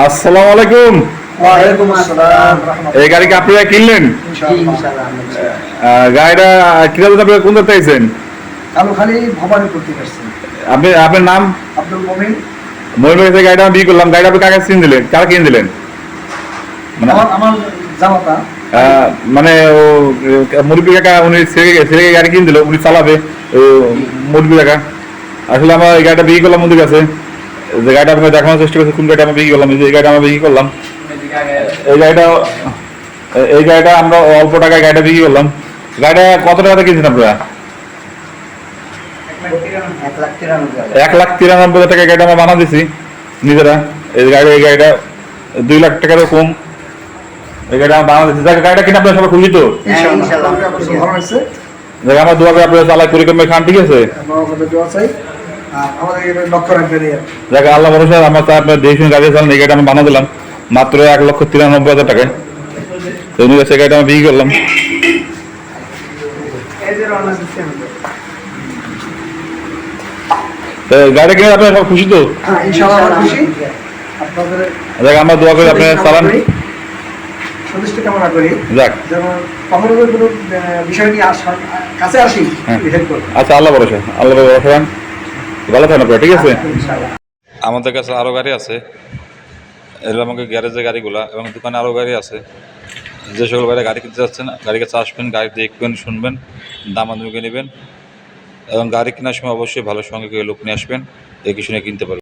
আসসালামু আলাইকুম। এই গাড়ি কি আপনারা কিনলেন? গাড়িটা আপনারা কোন করতে আইছেন আমি খালি ভবানী করতে পারছি আপনি আপনার নাম? আব্দুল মমিন। গাড়িটা আমি বিয়ে করলাম গাড়িটা আপনি কাকে কিনে দিলেন? কারা কিনে দিলেন? মানে আমার আমার জামাতা। মানে ও মুরব্বী কাকা উনি ছেলে ছেলে গাড়ি কিনে দিল উনি চালাবে। ও মুরব্বী কাকা। আসলে আমার এই গাড়িটা বিয়ে করলাম ওদের কাছে। যে গাড়িটা আপনাকে দেখানোর চেষ্টা করছি কোন গাড়িটা আমি বিক্রি করলাম এই গাড়িটা আমরা বিক্রি করলাম। এই গাড়িটা এই গাড়িটা আমরা অল্প টাকায় গাড়িটা বিক্রি করলাম। গাড়িটা কত টাকাতে কিনছেন আপনারা? এক লাখ তিরানব্বই হাজার টাকা গাড়িটা আমরা বানা দিছি নিজেরা। এই গাড়ি এই গাড়িটা দুই লাখ টাকারও কম। এই গাড়িটা আমরা বানা যাকে গাড়িটা কিনে আপনারা সবাই খুশি তো? আমরা দোয়া করে আপনারা চালাই পরিক্রমা খান ঠিক আছে যাকে আল্লাহ ভরসা আমার তা আপনার দেখে গাড়ি চালান এই গাড়িটা আমি বানা দিলাম। মাত্র এক লক্ষ তিরানব্বই হাজার টাকায়। তো উনি কাছে গাড়িটা আমি বিক্রি করলাম। গাড়ি কিনে আপনারা সব খুশি তো? হ্যাঁ ইনশাআল্লাহ আমরা যাক দোয়া করি আপনার চালান সন্তুষ্টি কামনা করি যাক। কখনো কোনো বিষয় নিয়ে কাছে আসি। আচ্ছা আল্লাহ ভরসা আল্লাহ ভরসা। রান। ভালো থাকেন আপনারা ঠিক আছে? আমাদের কাছে আরও গাড়ি আছে। এরকম আমাকে গ্যারেজে গাড়িগুলা এবং দোকানে আরও গাড়ি আছে। যে সকল গাড়ি গাড়ি কিনতে যাচ্ছেন গাড়ি কাছে আসবেন গাড়ি দেখবেন শুনবেন দাম আদমিকে নেবেন এবং গাড়ি কেনার সময় অবশ্যই ভালো সঙ্গে কেউ লোক নিয়ে আসবেন এই কিছু নিয়ে কিনতে পারবেন।